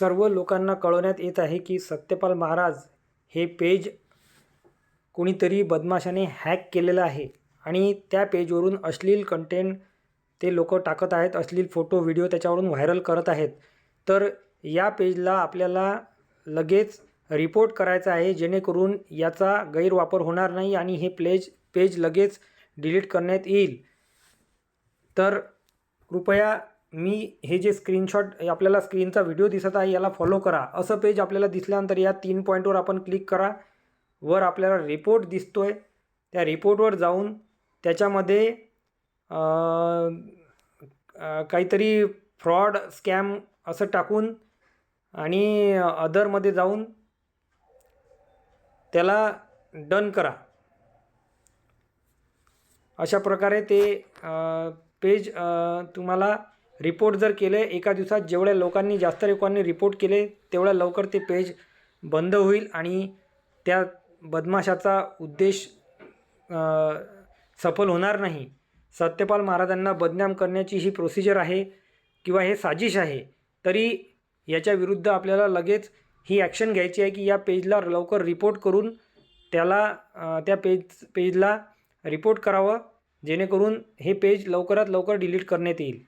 सर्व लोकांना कळवण्यात येत आहे की सत्यपाल महाराज हे पेज कुणीतरी बदमाशाने हॅक केलेलं आहे आणि त्या पेजवरून अश्लील कंटेंट ते लोक टाकत आहेत अश्लील फोटो व्हिडिओ त्याच्यावरून व्हायरल करत आहेत. तर या पेजला आपल्याला लगेच रिपोर्ट करायचा आहे जेणेकरून याचा गैरवापर होणार नाही आणि हे प्लेज पेज लगेच डिलीट करण्यात येईल. तर कृपया मी हे जे स्क्रीनशॉट आपल्याला स्क्रीनचा व्हिडिओ दिसत आहे याला फॉलो करा. असं पेज आपल्याला दिसल्यानंतर या तीन पॉईंटवर आपण क्लिक करा. वर आपल्याला रिपोर्ट दिसतो आहे त्या रिपोर्टवर जाऊन त्याच्यामध्ये काहीतरी फ्रॉड स्कॅम असं टाकून आणि अदरमध्ये जाऊन त्याला डन करा. अशा प्रकारे ते पेज तुम्हाला रिपोर्ट जर केले एका दिवसात जेवढ्या लोकांनी जास्त लोकांनी रिपोर्ट केले तेवढ्या लवकर ते पेज बंद होईल आणि त्या बदमाशाचा उद्देश सफल होणार नाही. सत्यपाल महाराजांना बदनाम करण्याची ही प्रोसिजर आहे किंवा हे साजिश आहे तरी याच्या विरुद्ध आपल्याला लगेच ही ॲक्शन घ्यायची आहे की या पेजला लवकर रिपोर्ट करून त्याला त्या पेज पेजला रिपोर्ट करावं जेणेकरून हे पेज लवकरात लवकर डिलीट करण्यात येईल.